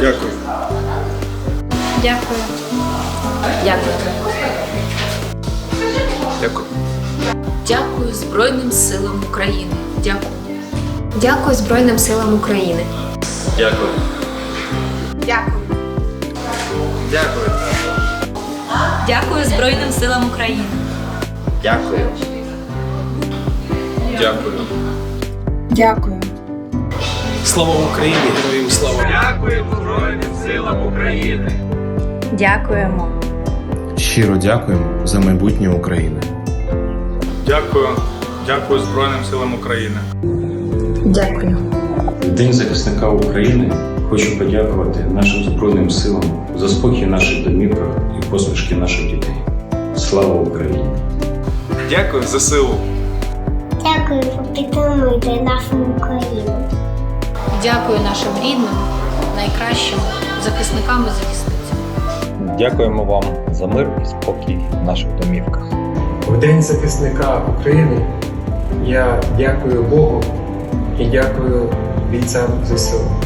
Дякую. Дякую. Дякую. Дякую. Дякую Збройним силам України. Дякую. Дякую Збройним силам України. Дякую. Дякую. Дякую. Дякую Збройним силам України. Дякую. Дякую. Дякую. Слава Україні! Героям слава! Дякуємо. Щиро дякуємо за майбутнє України. Дякую. Дякую Збройним силам України. Дякую. День захисника України хочу подякувати нашим Збройним силам за спокій наших домівках і посмішки наших дітей. Слава Україні! Дякую за силу. Дякую, що підтримуєте нашу Україну. Дякую нашим рідним, найкращим захисникам і захисницям. Дякуємо вам за мир і спокій в наших домівках. В День захисника України я дякую Богу і дякую бійцям ЗСУ.